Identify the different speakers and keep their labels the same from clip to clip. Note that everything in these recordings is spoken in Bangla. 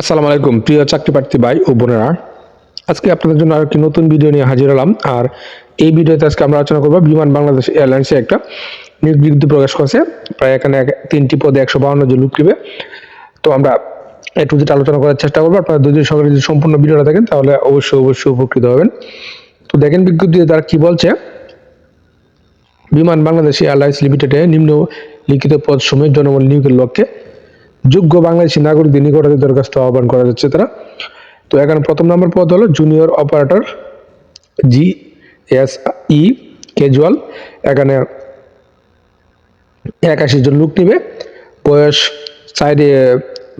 Speaker 1: আসসালামু আলাইকুম প্রিয় চাকরি প্রার্থী ভাই ও বোনেরা আজকে আপনাদের জন্য আর একটি নতুন ভিডিও নিয়ে হাজির হলাম আর এই ভিডিওতে আজকে আমরা আলোচনা করবো বিমান বাংলাদেশ এয়ারলাইন্সে একটা নিয়োগ বিজ্ঞপ্তি প্রকাশ করেছে প্রায় এখানে তিনটি পদে একশো বাউন্ন জন লোক তো আমরা একটু যেটা আলোচনা করার চেষ্টা করবো আপনারা দুদিন সকালে যদি সম্পূর্ণ ভিডিওটা দেখেন তাহলে অবশ্যই অবশ্যই উপকৃত হবেন তো দেখেন বিজ্ঞপ্তি তারা কি বলছে বিমান বাংলাদেশ এয়ারলাইন্স লিমিটেডে নিম্ন লিখিত পদসমূহে জনবল নিয়োগের লক্ষ্যে যোগ্য বাংলাদেশি নাগরিক নিকটাতে দরখাস্ত আহ্বান করা যাচ্ছে তারা তো এখানে প্রথম নম্বর পদ হলো junior operator G S E casual এখানে একাশি জন লোক নিবে বয়স চার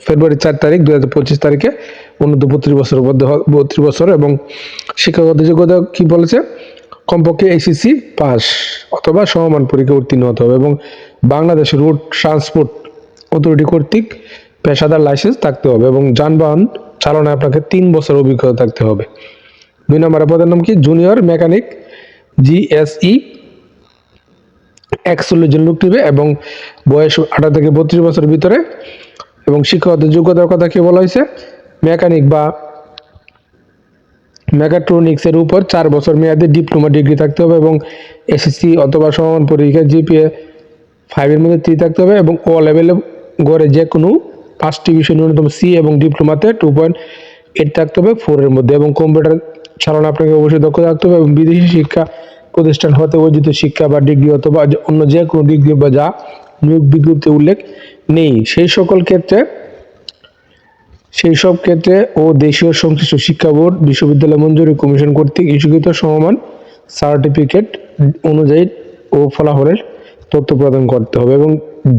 Speaker 1: ফেব্রুয়ারি চার তারিখ দু হাজার পঁচিশ তারিখে উন্নত বত্রিশ বছরের মধ্যে বত্রিশ বছর এবং শিক্ষাগত যোগ্যতা কি বলেছে কমপক্ষে এসিসি পাস অথবা সমমান পরীক্ষা উত্তীর্ণ হতে হবে এবং বাংলাদেশের রোড ট্রান্সপোর্ট অথরিটি কর্তৃক পেশাদার লাইসেন্স থাকতে হবে এবং যানবাহন চালনায় আপনাকে তিন বছর অভিজ্ঞতা থাকতে হবে দুই নম্বর পদের নাম কি জুনিয়র মেকানিক জিএসই একচল্লিশ জন লোক নেবে এবং বয়স আঠারো থেকে বত্রিশ বছরের ভিতরে এবং শিক্ষাগত যোগ্যতার কথা কি বলা হয়েছে মেকানিক বা মেকাট্রনিক্সের উপর চার বছর মেয়াদে ডিপ্লোমা ডিগ্রি থাকতে হবে এবং এসএসসি অথবা সমান পরীক্ষা জিপিএ ফাইভের মধ্যে থ্রি থাকতে হবে এবং ও লেভেলে গড়ে যে কোনো পাঁচটি বিষয় ন্যূনতম সি এবং ডিপ্লোমাতে টু পয়েন্ট এইট থাকতে হবে ফোরের মধ্যে এবং কম্পিউটার ছাড়ানো আপনাকে অবশ্যই দক্ষ থাকতে হবে এবং বিদেশি শিক্ষা প্রতিষ্ঠান হতে অর্জিত শিক্ষা বা ডিগ্রি অথবা অন্য যে কোনো ডিগ্রি বা যা নিয়োগ বিজ্ঞপ্তি উল্লেখ নেই সেই সকল ক্ষেত্রে সেই সব ক্ষেত্রে ও দেশীয় সংশ্লিষ্ট শিক্ষা বোর্ড বিশ্ববিদ্যালয় মঞ্জুরি কমিশন কর্তৃক ইস্যুকৃত সমমান সার্টিফিকেট অনুযায়ী ও ফলাফলের তথ্য প্রদান করতে হবে এবং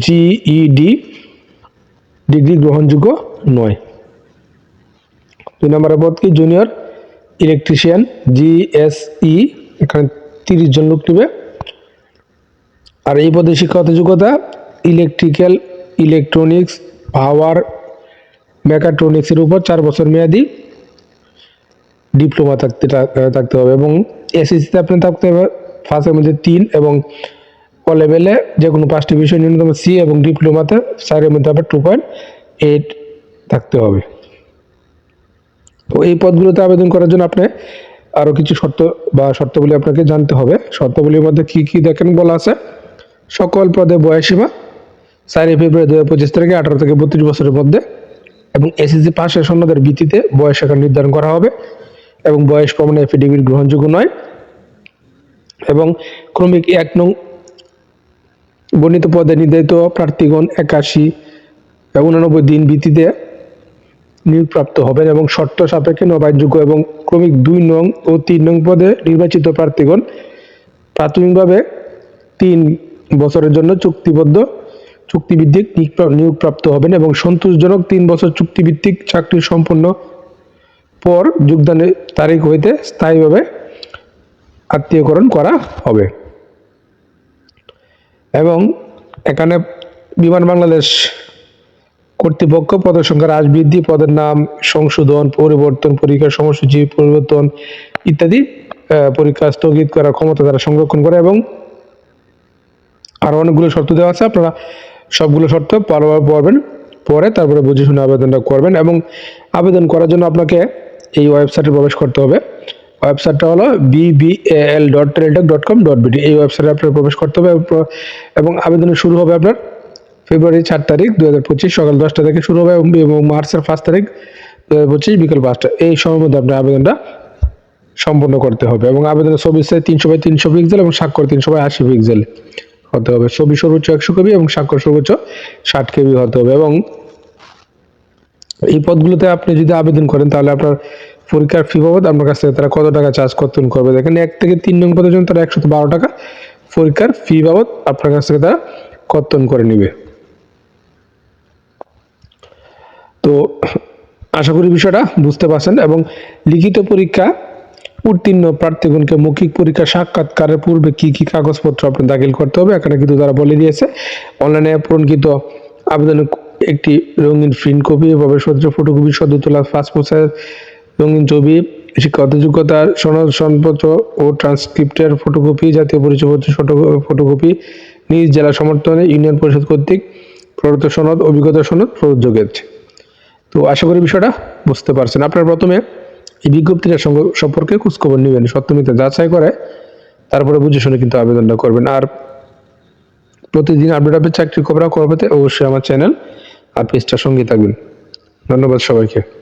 Speaker 1: জিইডি ডিগ্রি গ্রহণযোগ্য নয় দুই নম্বরের পদ কি জুনিয়র ইলেকট্রিশিয়ান জিএসই এখানে তিরিশ জন লোক নেবে আর এই পদে শিক্ষাগত যোগ্যতা ইলেকট্রিক্যাল ইলেকট্রনিক্স পাওয়ার মেকাট্রনিক্সের উপর চার বছর মেয়াদি ডিপ্লোমা থাকতে থাকতে হবে এবং এসএসসিতে e আপনার থাকতে হবে ফার্স্টের মধ্যে তিন এবং ও লেভেলে যে কোনো পাঁচটি বিষয় ন্যূনতম সি এবং ডিপ্লোমাতে স্যারের মধ্যে আবার টু পয়েন্ট এইট থাকতে হবে তো এই পদগুলোতে আবেদন করার জন্য আপনি আরও কিছু শর্ত বা শর্তাবলী আপনাকে জানতে হবে শর্তাবলীর মধ্যে কি কি দেখেন বলা আছে সকল পদে বয়সীমা চারই ফেব্রুয়ারি দু হাজার পঁচিশ তারিখে আঠারো থেকে বত্রিশ বছরের মধ্যে এবং এসএসসি পাশের সন্ন্যদের ভিত্তিতে বয়স এখন নির্ধারণ করা হবে এবং বয়স প্রমাণে এফিডেভিট গ্রহণযোগ্য নয় এবং ক্রমিক এক নং বর্ণিত পদে নির্ধারিত প্রার্থীগণ একাশি উনানব্বই দিন ভিত্তিতে নিয়োগপ্রাপ্ত হবেন এবং শর্ত সাপেক্ষে নবায়নযোগ্য এবং ক্রমিক দুই নং ও তিন নং পদে নির্বাচিত প্রার্থীগণ প্রাথমিকভাবে তিন বছরের জন্য চুক্তিবদ্ধ চুক্তিভিত্তিক নিয়োগপ্রাপ্ত হবেন এবং সন্তোষজনক তিন বছর চুক্তিভিত্তিক চাকরি সম্পন্ন পর যোগদানের তারিখ হইতে স্থায়ীভাবে আত্মীয়করণ করা হবে এবং এখানে বিমান বাংলাদেশ কর্তৃপক্ষ পদের সংখ্যা হ্রাস বৃদ্ধি পদের নাম সংশোধন পরিবর্তন পরীক্ষার সময়সূচি পরিবর্তন ইত্যাদি পরীক্ষা স্থগিত করার ক্ষমতা তারা সংরক্ষণ করে এবং আরও অনেকগুলো শর্ত দেওয়া আছে আপনারা সবগুলো শর্ত পার পড়বেন পরে তারপরে বুঝে শুনে আবেদনটা করবেন এবং আবেদন করার জন্য আপনাকে এই ওয়েবসাইটে প্রবেশ করতে হবে ওয়েবসাইটটা হলো BBL dot Teletalk dot com dot BD এই ওয়েবসাইটে আপনার প্রবেশ করতে হবে এবং আবেদন শুরু হবে আপনার ফেব্রুয়ারি চার তারিখ দু হাজার পঁচিশ সকাল দশটা থেকে শুরু হবে এবং মার্চের পাঁচ তারিখ দু হাজার পঁচিশ বিকেল পাঁচটা এই সময়ের মধ্যে আপনার আবেদনটা সম্পন্ন করতে হবে এবং আবেদনের ছবি সাইজ তিনশো বাই তিনশো পিক্সেল এবং স্বাক্ষর তিনশো বাই আশি পিক্সেল হতে হবে ছবি সর্বোচ্চ একশো কেবি এবং স্বাক্ষর সর্বোচ্চ ষাট কেবি হতে হবে এবং এই পদগুলোতে আপনি যদি আবেদন করেন তাহলে আপনার পরীক্ষার ফি বাবদ আপনার কাছ থেকে তারা কত টাকা চার্জ কর্তন করবে দেখেন এক থেকে তিন নং পর্যন্ত তারা একশো বারো টাকা পরীক্ষার ফি বাবদ আপনার কাছ থেকে তারা কর্তন করে নেবে তো আশা করি বিষয়টা বুঝতে পারছেন এবং লিখিত পরীক্ষা উত্তীর্ণ প্রার্থীগণকে মৌখিক পরীক্ষা সাক্ষাৎকারের পূর্বে কি কি কাগজপত্র আপনি দাখিল করতে হবে এখানে কিন্তু তারা বলে দিয়েছে অনলাইনে পূরণকৃত আবেদনের একটি রঙিন প্রিন্ট কপি এভাবে সদ্য ফটোকপি সদ্য তোলা পাসপোর্ট সাইজ রঙিন ছবি শিক্ষাগত যোগ্যতার সনদ সনপত্র ও ট্রান্সক্রিপ্টের ফটোকপি জাতীয় পরিচয়পত্র ফটোকপি নিজ জেলা সমর্থনে ইউনিয়ন পরিষদ কর্তৃক প্রদত্ত সনদ অভিজ্ঞতা সনদ প্রযোজ্য তো আশা করি বিষয়টা বুঝতে পারছেন আপনার প্রথমে এই বিজ্ঞপ্তিটা সম্পর্কে খোঁজখবর নেবেন সত্যমিতা যাচাই করে তারপরে বুঝে শুনে কিন্তু আবেদনটা করবেন আর প্রতিদিন আপডেট আপডেট চাকরি খবর খবর অবশ্যই আমার চ্যানেল আর পেজটার সঙ্গে থাকবেন ধন্যবাদ সবাইকে